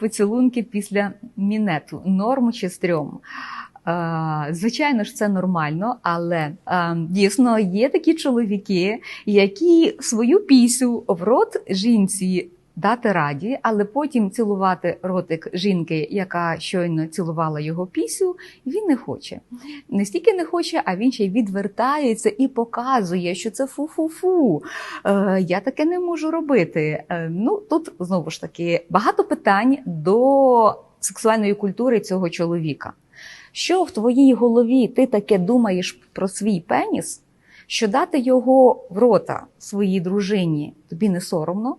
поцілунки після мінету. Норм чи стрьом? Звичайно ж, це нормально, але дійсно є такі чоловіки, які свою пісю в рот жінці дати раді, але потім цілувати ротик жінки, яка щойно цілувала його пісю, він не хоче. Не стільки не хоче, а він ще й відвертається і показує, що це фу-фу-фу. Е, я таке не можу робити. Е, ну тут знову ж таки багато питань до сексуальної культури цього чоловіка. Що в твоїй голові ти таке думаєш про свій пеніс, що дати його в рота своїй дружині тобі не соромно,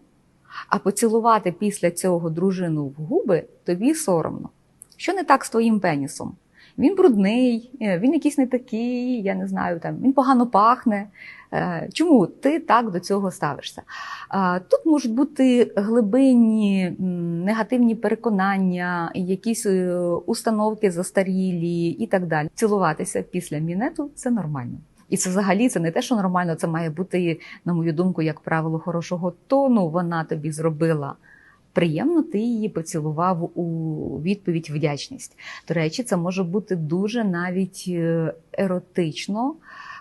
а поцілувати після цього дружину в губи тобі соромно. Що не так з твоїм пенісом? Він брудний, е, він якийсь не такий, я не знаю, там він погано пахне. Е, Чому ти так до цього ставишся? Тут можуть бути глибинні негативні переконання, якісь е, установки застарілі і так далі. Цілуватися після мінету це нормально. І це взагалі це не те, що нормально, це має бути, на мою думку, як правило, хорошого тону. Вона тобі зробила приємно, ти її поцілував у відповідь вдячність. До речі, це може бути дуже навіть е, еротично,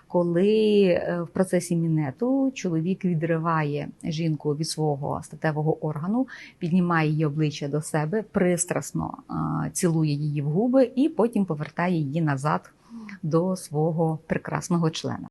коли е, в процесі мінету чоловік відриває жінку від свого статевого органу, піднімає її обличчя до себе, пристрасно цілує її в губи і потім повертає її назад до свого прекрасного члена.